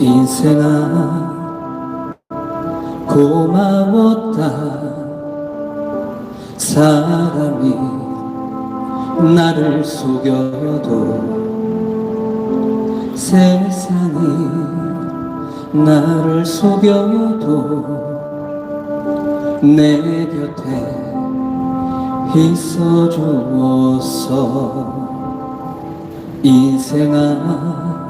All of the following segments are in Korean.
인생아 고마웠다. 사람이 나를 속여도 세상이 나를 속여도 내 곁에 있어 주었어. 인생아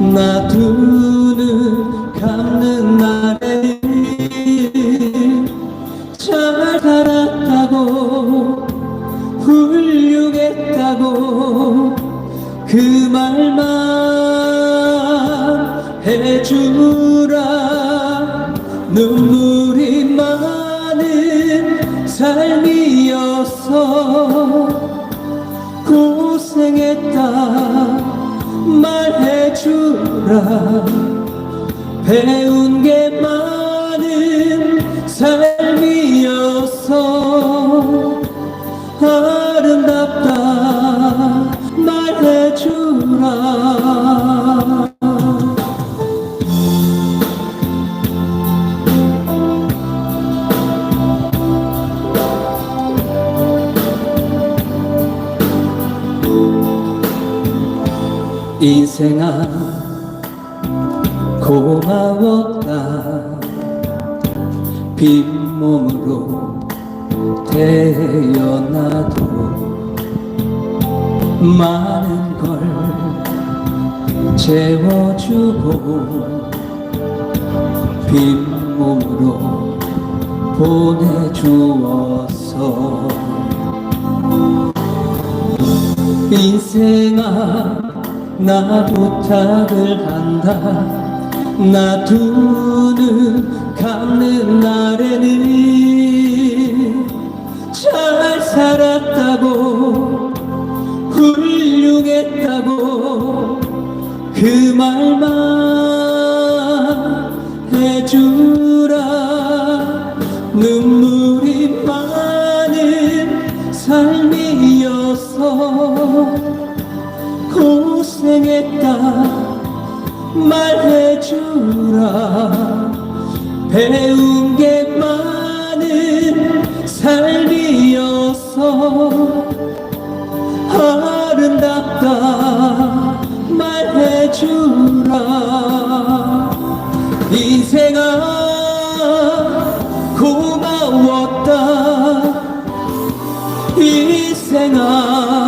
나두눈 감는 날에 잘 살았다고 훌륭했다고 그 말만 해주라. 눈물이 많은 삶이었어 고생했다. 말 해주라 배운 게 많은 삶이었어 아름답다 말해주라. 인생아 고마웠다. 빈몸으로 태어나도 많은 걸 채워주고 빈몸으로 보내주었어 인생아 나 부탁을 한다 나두눈 감는 날에는 잘 살았다고 훌륭했다고 그 말만 해주라. 눈물이 많은 삶이었어 고생했다. 말해 주라. 배운 게 많은 삶이었어 아름답다 말해주라. 인생아 고마웠다. 인생아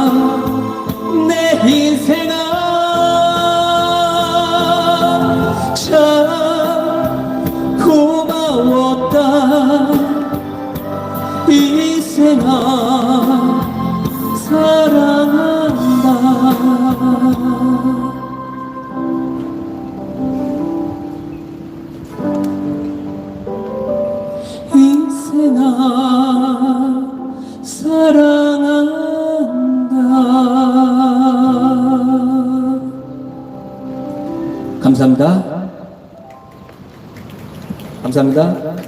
참 고마웠다. 인생아 사랑한다. 인생아 사랑한다. 감사합니다 감사합니다